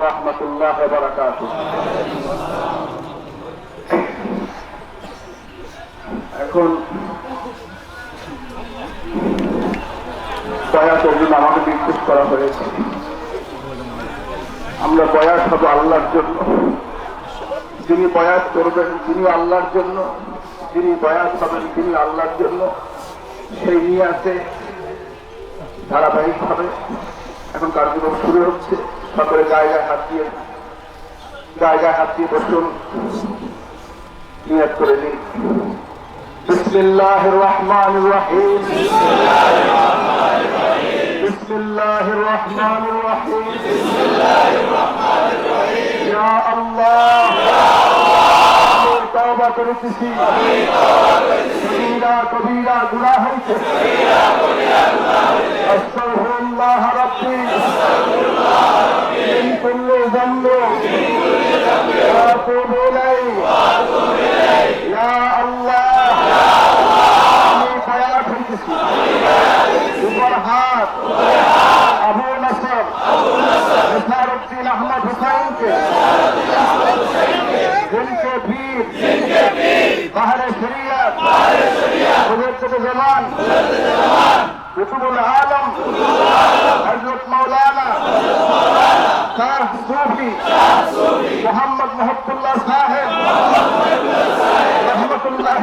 এখন বয়াতের জন্য আমাকে করা হয়েছে। আমরা বয়াত হব আল্লাহর জন্য। যিনি বয়াত করবেন তিনি আল্লাহর জন্য, যিনি বয়াত হবেন, তিনি আল্লাহর জন্য। সেই নিয়ে আছে ধারাবাহিক ধারাবাহিকভাবে এখন কার্যক্রম শুরু হচ্ছে। সকলে জায়গায় হাত দিয়ে জায়গায় হাত দিয়ে বসুন নিয়াত করে নিন بسم الله الرحمن الرحيم بسم الله الرحمن الرحيم يا الله আমি তওবা করেছি কবিরা কবিরা গুনাহ হয়েছে আস্তাগফিরুল্লাহ রাব্বি من الذنب واتوب اليه يا الله আমি ফায়ার হয়েছি উপর হাত। আবু নাসর। নিসারুদ্দিন আহমদ আলম হজরত শাহ সুফি মোহাম্মদ মহবুল্লাহ সাহেব রহমতুল্লাহ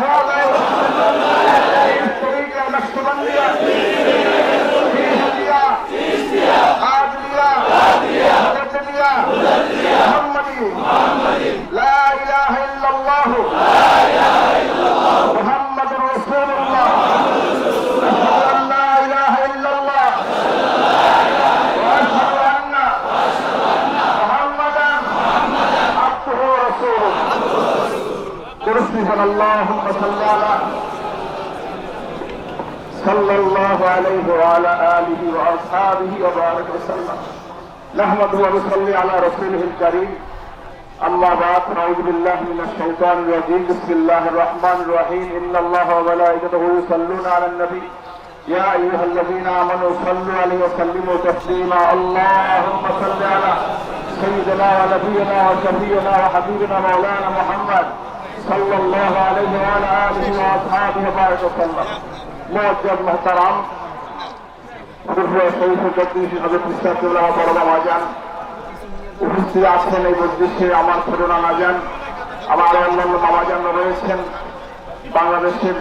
ترسل اللهم صل على صلى الله عليه وعلى آله وأصحابه وبارك وسلم. نحمده ونصلي على رسوله الكريم. أما بعد فأعوذ بالله من الشيطان الرجيم. بسم الله الرحمن الرحيم. إن الله وملائكته يصلون على النبي. يا أيها الذين آمنوا صلوا عليه وسلموا تسليما. اللهم صل على سيدنا ونبينا وشفينا وحبيبنا مولانا محمد. صلى الله عليه وعلى آله وأصحابه وبارك وسلم معجب محترم شريف القديس حضرت الشيخ الله ورحمه الله উপস্থিত আছেন এই মসজিদে আমার ছোট নানা যান আমার অন্যান্য মামাজান রয়েছেন বাংলাদেশের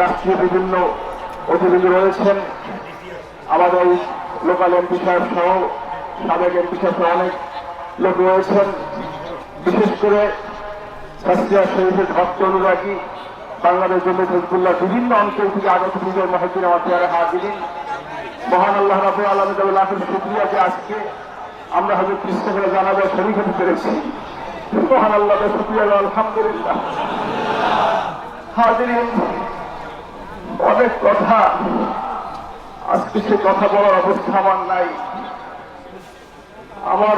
রাষ্ট্রীয় বিভিন্ন অতিথি রয়েছেন আমাদের এই লোকাল এমপি সাহেব সহ সাবেক এমপি সাহেব সহ অনেক লোক রয়েছেন বিশেষ করে শাস্ত্রিয়া শরীফের ভক্ত অনুরাগী বাংলাদেশ বিভিন্ন অঞ্চল থেকে আগত বিজয় মহিদিন আমার চেয়ারে দিলেন মহান আল্লাহ রাবু আলমী লাখের শুক্রিয়া যে আজকে আমরা হয়তো চেষ্টা করে জানাজার শরীর হতে পেরেছি মহান আল্লাহ শুক্রিয়া আলহামদুলিল্লাহ। হাজিরিন, অনেক কথা। আজকে সে কথা বলার অবস্থা আমার নাই। আমার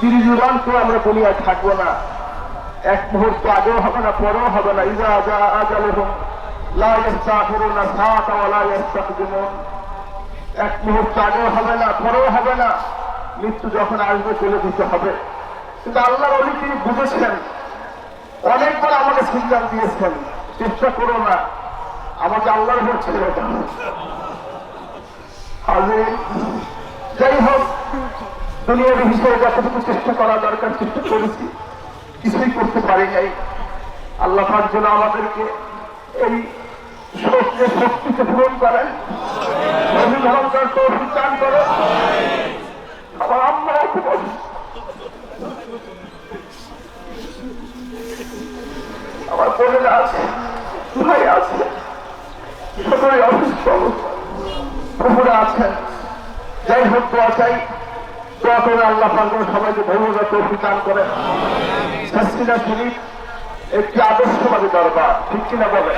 তিনি জীবনকে আমরা দুনিয়া থাকব না। এক মুহূর্ত আগেও হবে না, পরেও হবে না। ইজা যা আজাল এক মুহূর্ত আগেও হবে না, পরেও হবে না। মৃত্যু যখন আসবে, চলে দিতে হবে। কিন্তু আল্লাহর অলি তিনি বুঝেছেন। অনেকবার আমাকে সিদ্ধান্ত দিয়েছেন, চেষ্টা করো না। আমাকে আল্লাহর হোক দুনিয়ার হিসেবে যতটুকু চেষ্টা করা দরকার, চেষ্টা করেছি। কিছুই করতে পারি নাই। আল্লাহ পাক যেন আমাদেরকে এই শোককে শক্তিকে পূরণ করেন। আছে আছে অবস্থা আছেন। যাই হোক, দোয়া চাই। করে আল্লাহ সবাইকে ধন্যবাদ দান করেন। হাসিনা শরীফ একটি আদর্শবাদী দরবার, ঠিক কিনা বলে?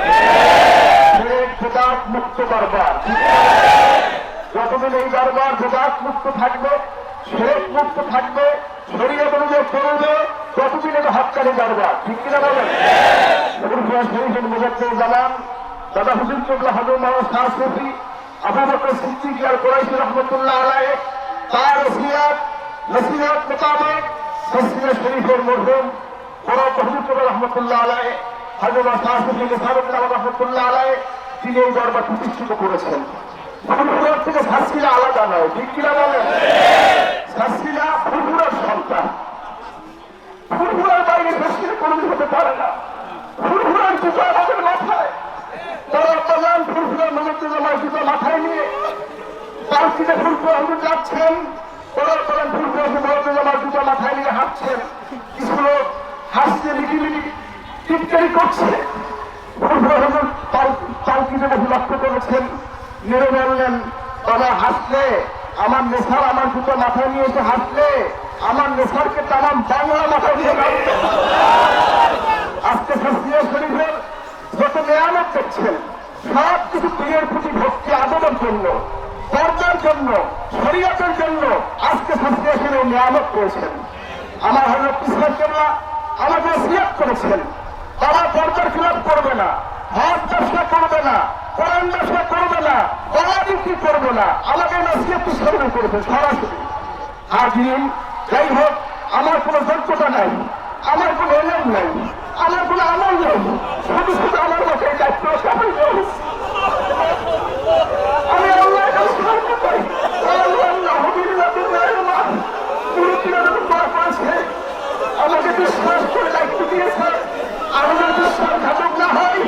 শেখ মুক্ত দরবার যতদিন এই দরবার বেদাত মুক্ত থাকবে শেখ মুক্ত থাকবে শরীয়ত অনুযায়ী চলবে ততদিন এটা হকানি দরবার, ঠিক কিনা বলেন শরীফের মুজাদ্দিন জামান দাদা হুসেন চোখলা হজর মোহাম্মদ শাহ সফি, আবু বকর সিদ্দিক আর কোরাইশ রহমতুল্লাহ আলাইহ তার ওসিয়াত নসিহত মোতাবেক হাসিনা শরীফের মরহুম বড় হুজুর রহমতুল্লাহ আলাইহ হজরত শাহ সফি নিসারুল্লাহ রহমতুল্লাহ আলাইহ, তিনি এই দরবার প্রতিষ্ঠিত করেছেন। ফুরফুরার থেকে শাস্তিরা আলাদা নয়, ঠিক কিনা বলেন? শাস্তিরা ফুরফুরার সন্তান। ফুরফুরার বাইরে শাস্তিরা কোনোদিন হতে পারে না। ফুরফুরার জুতো আমাদের মাথায় তারা প্রধান মনোযোগ আমার জুতো মাথায় নিয়ে পালকিতে ফুরফুরা হুজুর যাচ্ছেন। তারা প্রধান ফুরফুরা মনোযোগ আমার জুতো মাথায় নিয়ে হাঁটছেন। কিছু হাসছে মিটিমিটি টিটকারি করছে। ফুরফুরা হুজুর পালকিতে বসে লক্ষ্য করেছেন। মেরে বললেন, বাবা, হাসলে। আমার নেশার আমার দুটো মাথায় নিয়ে এসে হাসলে। আমার নেশারকে তামাম বাংলা মাথায় নিয়ে আজকে শাস্ত্রীয় শরীফের যত মেয়ামত দেখছেন সব কিছু প্রিয়ের প্রতি ভক্তি আদরের জন্য পর্দার জন্য, শরীয়তের জন্য আজকে শাস্ত্রীয় শরীফ মেয়ামত করেছেন। আমার হজরত কৃষ্ণ কেবলা আমাকে সিয়াত করেছেন। তারা পর্দার খিলাপ করবে না, হজ ব্যবসা করবে না, কোরআন ব্যবসা করবে না কলা বিক্রি করবে না, আমাকে নসিহত সরবে করেছে সরাসরি। হাজির যাই হোক, আমার কোনো যোগ্যতা নাই, আমার কোনো এলেম নাই, আমার কোনো আমল নেই, শুধু শুধু আমার মতো এই দায়িত্ব সবাই নেই। আমি আল্লাহর কাছে সাহায্য পাই আল্লাহ আল্লাহ হবিল্লাহ রহমান মুরব্বীরা যখন দোয়া করেছে আমাকে বিশ্বাস করে দায়িত্ব দিয়েছে আমি যদি বিশ্বাসঘাতক না হই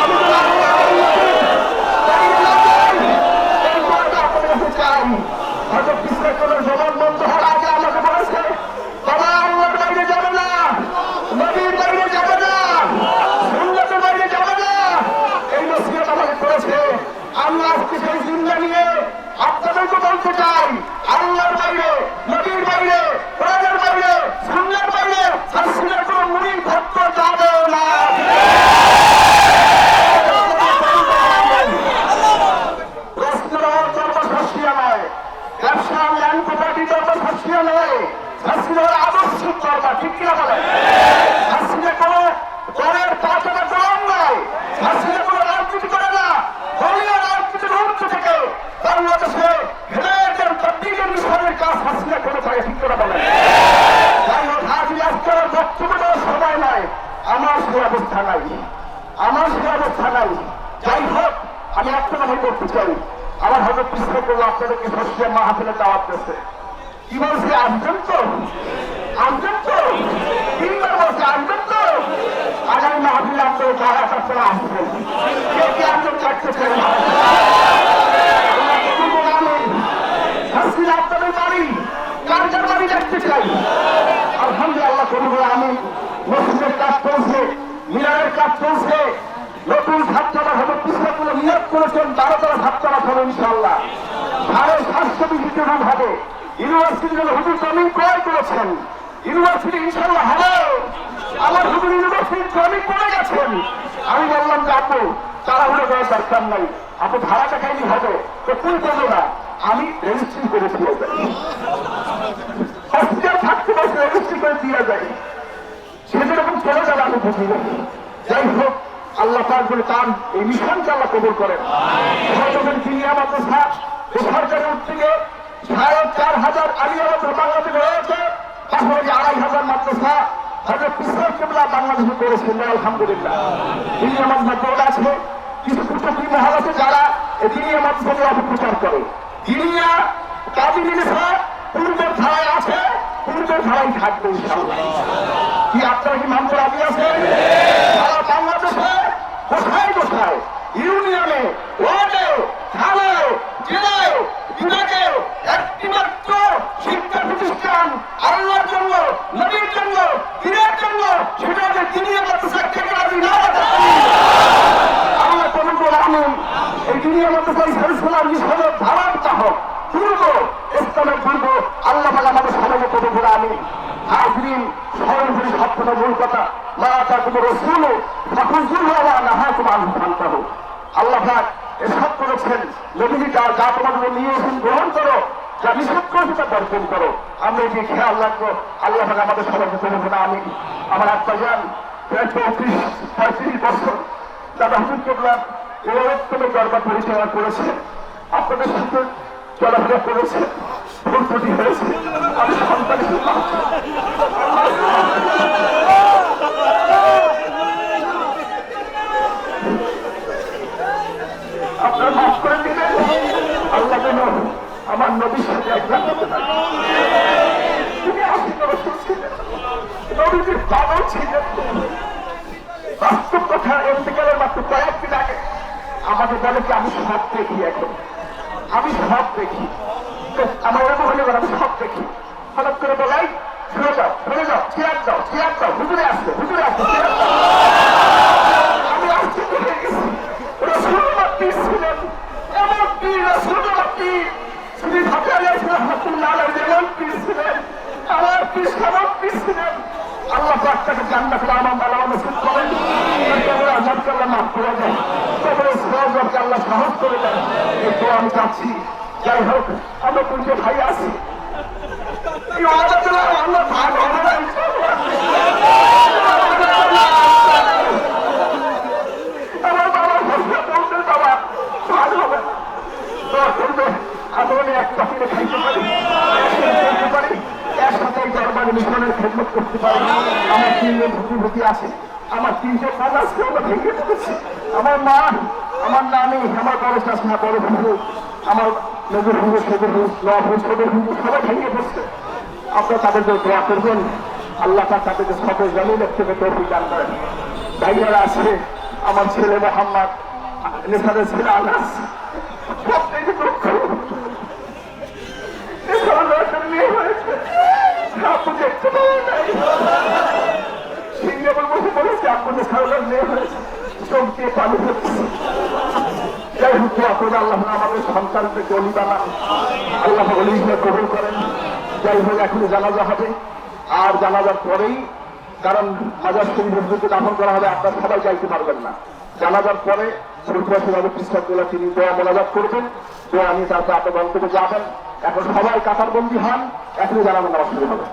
আমি যদি আল্লাহ আল্লাহকে দাঁড়িয়ে না যাই, এই দোয়াটা আপনাদের কাছে চাই। হয়তো পিছনে কোনো জবান বন্ধ হওয়ার আগে আমাকে বলেছে, বাবা আল্লাহর বাইরে যাবে না, নবীর বাইরে যাবে না, সুন্নতের বাইরে যাবে না। এই নসিহত আমাকে করেছে। আমি আজকে সেই চিন্তা নিয়ে আপনাদেরকে বলতে চাই আল্লাহর বাইরে নবীর বাইরে কোরআনের বাইরে সুন্নার বাইরে শাস্ত্রের কোনো মুড়ি ভক্ত যাবে না রেস্তোরাঁর জন্ম শাস্ত্রীয় নয় ব্যবসা ল্যান্ড প্রপার্টি জন্ম শাস্ত্রীয় নয় শাস্ত্রীয় আবশ্যক দরকার ঠিক কিনা বলে শাস্ত্রীয় কোনো গড়ের পাঁচটা গরম নয় শাস্ত্রীয় কোনো রাজনীতি করে না দলীয় রাজনীতির ঊর্ধ্ব থেকে বাংলাদেশে হেদায়তের তদ্দিকের মিশনের কাজ শাস্ত্রীয় করে থাকে ঠিক করে বলে যাই হোক হাজির আজকের বক্তব্য দেওয়ার সময় নয় আমার সে নাই আমার সে নাই যাই হোক, আমি একটা কথা করতে চাই। আমার হয়তো পিছনে করল আপনাদেরকে সস্তিয়া মাহাফিলে দাওয়াত দিচ্ছে কি বলছে? আসবেন তো? আসবেন তো? তিনবার বলছে আসবেন তো? আগামী মাহাফিলে আপনাদের দাওয়াত আপনারা আসবেন। কে কে আপনার চারটে ছেলে হাসিনা আপনাদের বাড়ি। কার বাড়ি দেখতে চাই? আলহামদুলিল্লাহ, করব আমি মসজিদের কাজ চলছে। মিনারের কাজ চলছে। নতুন ছাত্ররা হবে পুস্তকগুলো নিয়োগ করেছেন তারা তারা ছাত্ররা হবে ইনশাল্লাহ সাতশো বিশিষ্ট রুম হবে ইউনিভার্সিটির হুজুর জমিন ক্রয় করেছেন, ইউনিভার্সিটি ইনশাল্লাহ হবে। আমার হুজুর ইউনিভার্সিটির জমি পড়ে গেছেন আমি বললাম যে, আপু, তাড়াহুড়ো করার দরকার নাই। আপু ভাড়া টাকাইনি হবে? তো তুই বলব না, আমি রেজিস্ট্রি করে দিয়ে যাই। হসপিটাল থাকতে বসে রেজিস্ট্রি করে দিয়ে যায় সে যেরকম চলে আমি বুঝি না। যাই হোক, আল্লাহ পাক বলে তার এই মিশনকে আল্লাহ কবুল করেন। সরকারের চিনিয়া মাদ্রাসা এই সরকারের উদ্যোগে সাড়ে চার হাজার আলিয়া মাদ্রাসা বাংলাদেশে রয়েছে পাশাপাশি আড়াই হাজার মাদ্রাসা হয়তো পিস্তল কেবলা বাংলাদেশে করেছেন আলহামদুলিল্লাহ। চিনিয়া মাদ্রাসা আছে। কিছু কুচকি মহল আছে যারা এই চিনিয়া মাদ্রাসাকে অপপ্রচার করে। চিনিয়া কাজী মিনিসা পূর্বের ধারায় আছে। পূর্বের ধারায় থাকবে ইনশাআল্লাহ। কি আপনার কি মানতে রাজি আছেন? সারা বাংলাদেশে কোথায় কোথায়? ইউনিয়নে ওয়ার্ডে থানায় জেলায় বিভাগে একটি মাত্র শিক্ষা প্রতিষ্ঠান আল্লাহর জন্য নবীর জন্য দিনের জন্য সেটা যে তিনি আমাদের সাক্ষাৎ রাজি না আল্লাহ কবুল করে আনুন এই দুনিয়ার মধ্যে সেই সারিসালাম মিশনের ধারার চাহক পূর্ব ইসলামের পূর্ব আল্লাহ তালা আমি হাজরিন স্মরণ করি সবকটা মূল কথা মা তা তোমার রসুল তখন জুল হওয়া না হয় তোমার ভান্তা হোক আল্লাহ পাক এসব করেছেন। নবীজি যা যা তোমাদের নিয়ে এসেছেন, গ্রহণ করো। যা নিষেধ করেছে, তা বর্জন করো। আমরা এটি খেয়াল আল্লাহ পাক আমাদের সবাইকে আমি আমার আত্মা যান প্রায় চৌত্রিশ কেবলার এরকম দরবার পরিচালনা করেছে। আপনাদের সাথে চলাফেরা করেছে। ভুল ত্রুটি হয়েছে। আমি সন্তান হিসেবে আপনার মাফ করে দিবেন আল্লাহ যেন আমার নবীর সাথে একলা করতে পারে তিনি আশিক রসুল ছিলেন নবীজির বাবাও ছিলেন বাস্তব কথা এন্তিকালের মাত্র কয়েকদিন আগে আমাকে বলে কি আমি সব দেখি এখন আমি সব দেখি। আমার এরকম হলে আমি সব দেখি। হঠাৎ করে বলাই শুনে যাও শুনে যাও চেয়ার দাও চেয়ার দাও, হুজুরে আসবে হুজুরে আসবে চেয়ার ছিলেন আমার পীর ছিলেন। তাকে জান্নাতে আমার বালা নসিব করেন কবরে আজাদকে আল্লাহ মাফ করে দেন। কবরে সহজকে আল্লাহ সাহস করে দেন। কিন্তু আমি চাচ্ছি যাই হোক আমরা দুটো ভাই আছি। এই আল্লাহ ভাষা বলতে এই দরবারে আমার নানি, আমার বড় চাষমা বড় হুজু আমার নজর হুজুর সদর হুজুর সদর হুজুর সবাই ভেঙে পড়ছে। আপনারা তাদের জন্য দোয়া করবেন আল্লাহ পাক তাদেরকে সদর জমিনের থেকে তৌফিক দান করেন। ভাইয়ারা আছে, আমার ছেলে মোহাম্মদ ছেলে আনাস সবথেকে দুঃখ নেশার একটা মেয়ে হয়েছে আপনি দেখতে পাবেন নাই সিঙ্গাপুর বসে বলেছে আপনি নেশার মেয়ে হয়েছে চোখ দিয়ে হচ্ছে যাই হোক দোয়া আল্লাহ আমাদের সন্তানদেরকে অলি বানান আল্লাহ অলি কবুল করেন যাই হোক এখনই জানাজা হবে আর জানাজার পরেই কারণ হাজার শরীফের মধ্যে দাফন করা হবে আপনারা সবাই যাইতে পারবেন না। জানাজার পরে শরীফবাসী কৃষ্ণগুলো তিনি দোয়া মোনাজাত করবেন দোয়া নিয়ে তারপর আপনার গন্তব্যে যাবেন এখন সবাই কাতারবন্দি হন এখনই জানাবেন নামাজ শুরু হবে।